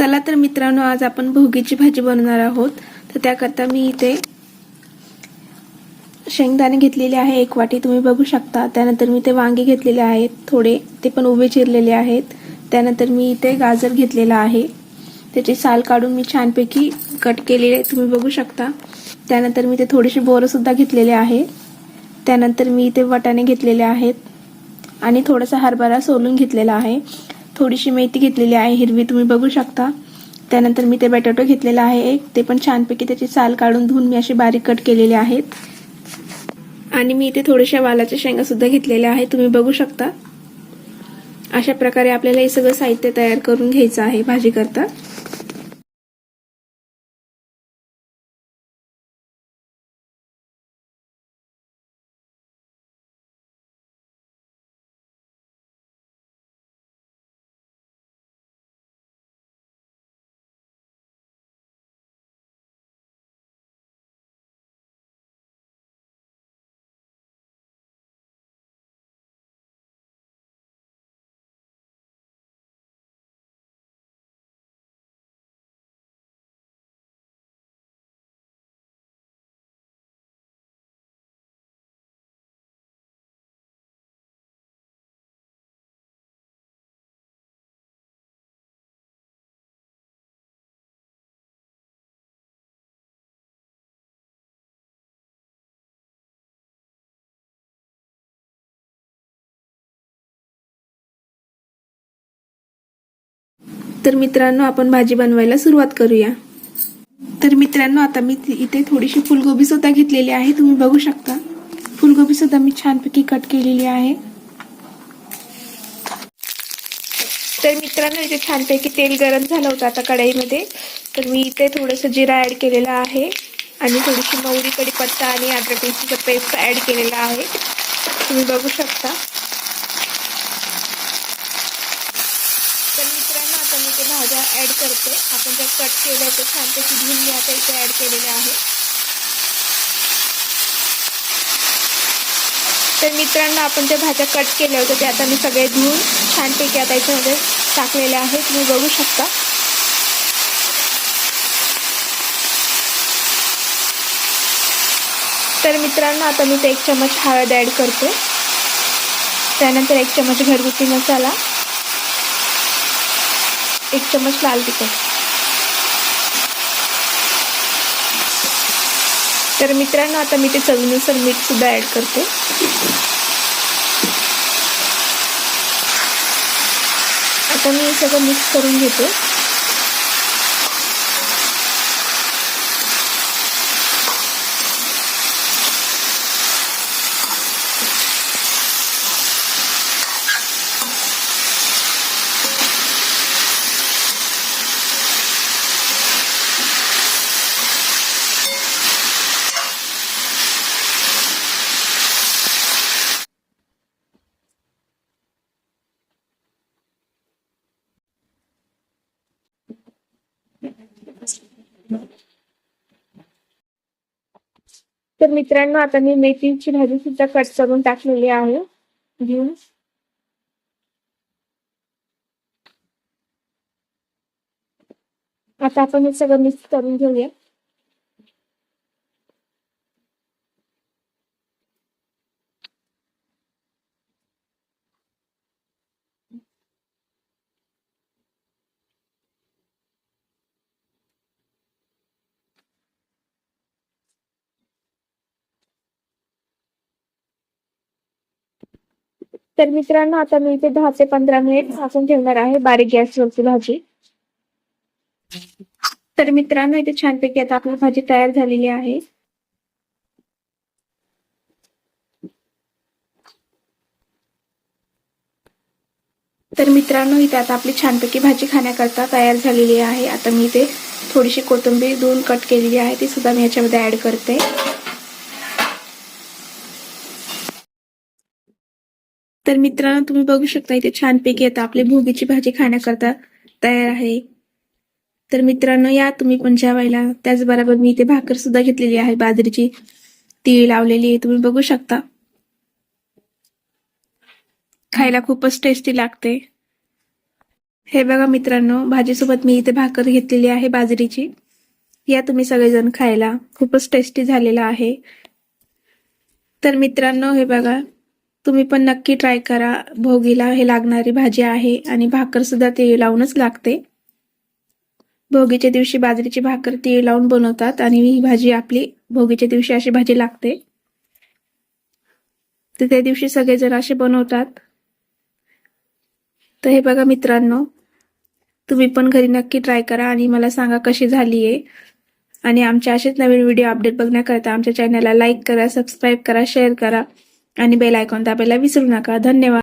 चला तर मित्रांनो आज आपण भोगीची भाजी बनवणार आहोत. तर त्याकरता मी इथे शेंगदाणे घेतलेले आहे एक वाटी तुम्ही बघू शकता. त्यानंतर मी ते वांगे घेतलेले आहेत थोडे ते पण उभे चिरलेले आहेत. त्यानंतर मी इथे गाजर घेतलेला आहे. त्याची साल काढून मी छानपैकी कट केलेले तुम्ही बघू शकता. त्यानंतर मी ते थोडेसे बोरंसुद्धा घेतलेले आहे. त्यानंतर मी इथे वटाणे घेतलेले आहेत. आणि थोडासा हरभरा सोलून घेतलेला आहे. थोडीशी मेथी घेतलेली आहे हिरवी तुम्ही बघू शकता. त्यानंतर मी ते बटाटो घेतलेला आहे एक. ते पण छानपैकी त्याची साल काढून धुवून मी अशी बारीक कट केलेले आहेत. आणि मी इथे थोड्याशा वालाच्या शेंगा सुद्धा घेतलेल्या आहेत तुम्ही बघू शकता. अशा प्रकारे आपल्याला हे सगळं साहित्य तयार करून घ्यायचं आहे भाजी करता तर मित्रांनो आपण भाजी बनवायला सुरुवात करूया. तर मित्रांनो आता मी इथे थोडीशी फुलगोबी सुद्धा घेतलेली आहे. तुम्ही बघू शकता. फुलगोबी सुद्धा मी छानपैकी कट केलेली आहे. तर मित्रांनो इथे छानपैकी तेल गरम झालं होतं आता कढईमध्ये. तर मी इथे थोडंसं जिरा ॲड केलेला आहे. आणि थोडीशी मोहरी कढीपत्ता आणि अद्रक पेस्ट ॲड केलेला आहे. तुम्ही बघू शकता तर मित्रांनो आता मी ते भाज्या ॲड करते. आपण जे कट केल्या ते छानपैकी धुवून मी आता इथे ॲड केलेले आहे. तर मित्रांनो आपण ज्या भाज्या कट केल्या होत्या ते आता मी सगळे धुवून छानपैकी आता याच्यामध्ये टाकलेले आहेत. तुम्ही बघू शकता. तर मित्रांनो आता मी ते एक चमच हळद ॲड करते. त्यानंतर एक चमच घरगुती मसाला. एक चम्मच लाल तिखट. तर मित्रांनो आता मी ते चवीनुसार मीठ सुद्धा ऍड करते. आता मी सगळं मिक्स करून घेते. तर मित्रांनो आता मी मेथीची भाजी सुद्धा कट करून टाकलेली आहे. घेऊन आता आपण हे सगळं मिक्स करून घेऊया. तर मित्रांनो आता मी इथे दहा ते पंधरा मिनिट भाजून ठेवणार आहे बारीक गॅसवरची भाजी. तर मित्रांनो इथे छानपैकी आता आपली भाजी तयार झालेली आहे. तर मित्रांनो इथे आता आपली छानपैकी भाजी खाण्याकरता तयार झालेली आहे. आता मी इथे थोडीशी कोथिंबीर दोन कट केलेली आहे ती सुद्धा मी याच्यामध्ये ऍड करते. तर मित्रांनो तुम्ही बघू शकता इथे छानपैकी आता आपली भोगीची भाजी खाण्याकरता तयार आहे. तर मित्रांनो या तुम्ही पण जेवायला. त्याचबरोबर मी इथे भाकर सुद्धा घेतलेली आहे बाजरीची तीळ लावलेली आहे. तुम्ही बघू शकता. खायला खूपच टेस्टी लागते. हे बघा मित्रांनो भाजीसोबत मी इथे भाकर घेतलेली आहे बाजरीची. या तुम्ही सगळेजण खायला. खूपच टेस्टी झालेला आहे. तर मित्रांनो हे बघा. तुम्ही पण नक्की ट्राय करा. भोगीला हे लागणारी भाजी आहे आणि भाकर सुद्धा तीळ लावूनच लागते. भोगीच्या दिवशी बाजरीची भाकर तीळ लावून बनवतात आणि ही भाजी आपली भोगीच्या दिवशी अशी भाजी लागते. तर त्या दिवशी सगळेजण असे बनवतात. तर हे बघा मित्रांनो तुम्ही पण घरी नक्की ट्राय करा आणि मला सांगा कशी झाली आहे आणि आमच्या असेच नवीन व्हिडिओ अपडेट बघण्याकरता आमच्या चॅनलला लाईक करा सबस्क्राईब करा शेअर करा. आणि बेल आयकॉन दाबायला विसरू नका. धन्यवाद.